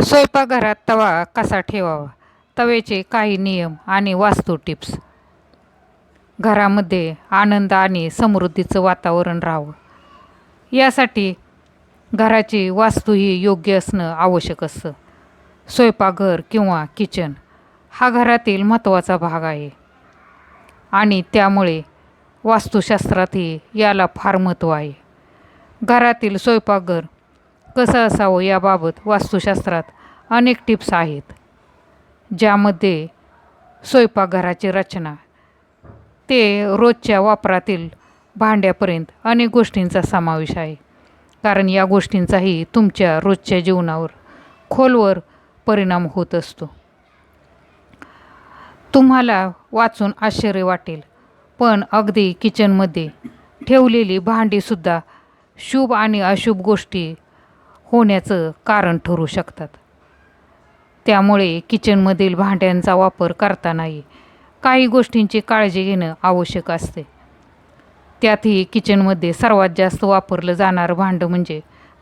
स्वयंपाकघरात तवा कसा ठेवावा? तव्याचे काही नियम आणि वास्तू टिप्स. घरामध्ये आनंद आणि समृद्धीचं वातावरण राहावं. यासाठी घराची वास्तू ही योग्य असणं आवश्यक असतं. स्वयंपाकघर किंवा किचन हा घरातील महत्त्वाचा भाग आहे. आणि त्यामुळे वास्तुशास्त्रातही याला फार महत्त्व आहे. घरातील स्वयंपाकघर कसं असावं याबाबत वास्तुशास्त्रात अनेक टिप्स आहेत ज्यामध्ये स्वयंपाकघराची रचना ते रोजच्या वापरातील भांड्यापर्यंत अनेक गोष्टींचा समावेश आहे. कारण या गोष्टींचाही तुमच्या रोजच्या जीवनावर खोलवर परिणाम होत असतो. तुम्हाला वाचून आश्चर्य वाटेल पण अगदी किचनमध्ये ठेवलेली भांडीसुद्धा शुभ आणि अशुभ गोष्टी होण्याचं कारण ठरू शकतात. त्यामुळे किचनमधील भांड्यांचा वापर करतानाही काही गोष्टींची काळजी घेणं आवश्यक असते. त्यातही किचनमध्ये सर्वात जास्त वापरलं जाणारं भांडं म्हणजे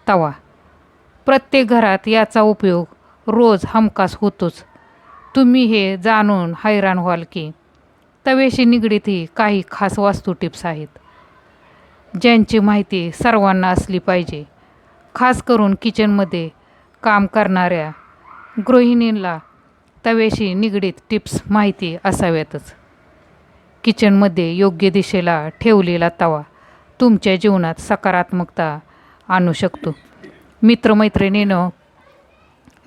तवा. प्रत्येक घरात याचा उपयोग रोज हमखास होतोच. तुम्ही हे जाणून हैराण व्हाल की तव्याशी निगडीतही काही खास वास्तू टिप्स आहेत. ज्यांची माहिती सर्वांना असली पाहिजे. खास करून किचनमध्ये काम करणाऱ्या गृहिणींला तव्याशी निगडीत टिप्स माहिती असाव्यातच. किचनमध्ये योग्य दिशेला ठेवलेला तवा तुमच्या जीवनात सकारात्मकता आणू शकतो. मित्रमैत्रिणीनं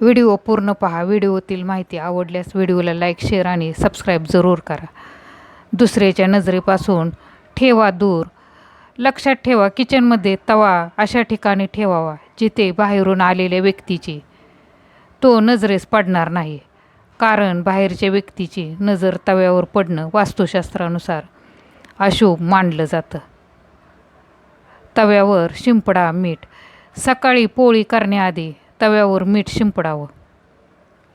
व्हिडिओ पूर्ण पहा. व्हिडिओतील माहिती आवडल्यास व्हिडिओला लाईक शेअर आणि सबस्क्राईब जरूर करा. दुसऱ्याच्या नजरेपासून ठेवा दूर. लक्षात ठेवा किचनमध्ये तवा अशा ठिकाणी ठेवावा जिथे बाहेरून आलेल्या व्यक्तीची तो नजरेस पडणार नाही. कारण बाहेरच्या व्यक्तीची नजर तव्यावर पडणं वास्तुशास्त्रानुसार अशुभ मानलं जातं. तव्यावर शिंपडा मीठ. सकाळी पोळी करण्याआधी तव्यावर मीठ शिंपडावं.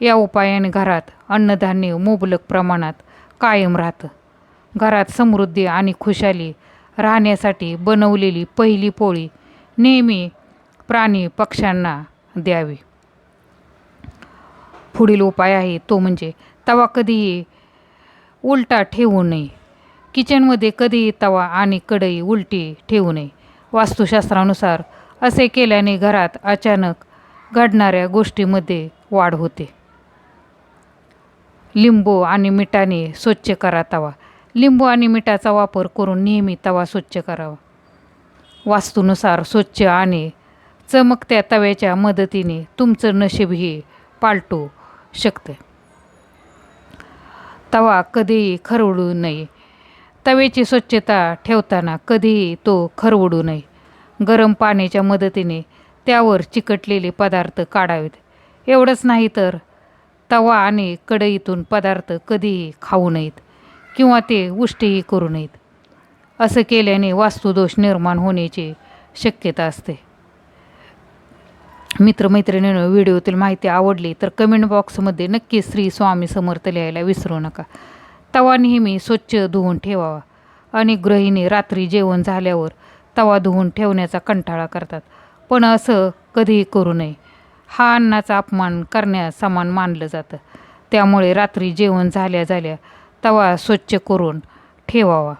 या उपायाने घरात अन्नधान्य मुबलक प्रमाणात कायम राहतं. घरात समृद्धी आणि खुशाली राहण्यासाठी बनवलेली पहिली पोळी नेहमी प्राणी पक्ष्यांना द्यावी. पुढील उपाय आहे तो म्हणजे तवा कधीही उलटा ठेवू नये. किचनमध्ये कधीही तवा आणि कढई उलटी ठेवू नये. वास्तुशास्त्रानुसार असे केल्याने घरात अचानक घडणाऱ्या गोष्टीमध्ये वाढ होते. लिंबू आणि मिठाने स्वच्छ करा तवा. लिंबू आणि मिठाचा वापर करून नेहमी तवा स्वच्छ करावा. वास्तूनुसार स्वच्छ आणि चमकत्या तव्याच्या मदतीने तुमचं नशीबही पालटू शकते. तवा कधीही खरवडू नये. तव्याची स्वच्छता ठेवताना कधीही तो खरवडू नये. गरम पाण्याच्या मदतीने त्यावर चिकटलेले पदार्थ काढावेत. एवढंच नाही तर तवा आणि कढईतून पदार्थ कधीही खाऊ नयेत. किंवा ते उष्टीही करू नयेत. असं केल्याने वास्तुदोष निर्माण होण्याची शक्यता असते. मित्रमैत्रिणीनं व्हिडिओतील माहिती आवडली तर कमेंट बॉक्समध्ये नक्की श्री स्वामी समर्थ लिहायला विसरू नका. तवा नेहमी स्वच्छ धुवून ठेवावा. अनेक गृहिणी रात्री जेवण झाल्यावर तवा धुवून ठेवण्याचा कंटाळा करतात. पण असं कधीही करू नये. हा अन्नाचा अपमान करण्यास समान मानलं जातं. त्यामुळे रात्री जेवण झाल्या झाल्या तवा स्वच्छ करून ठेवावा.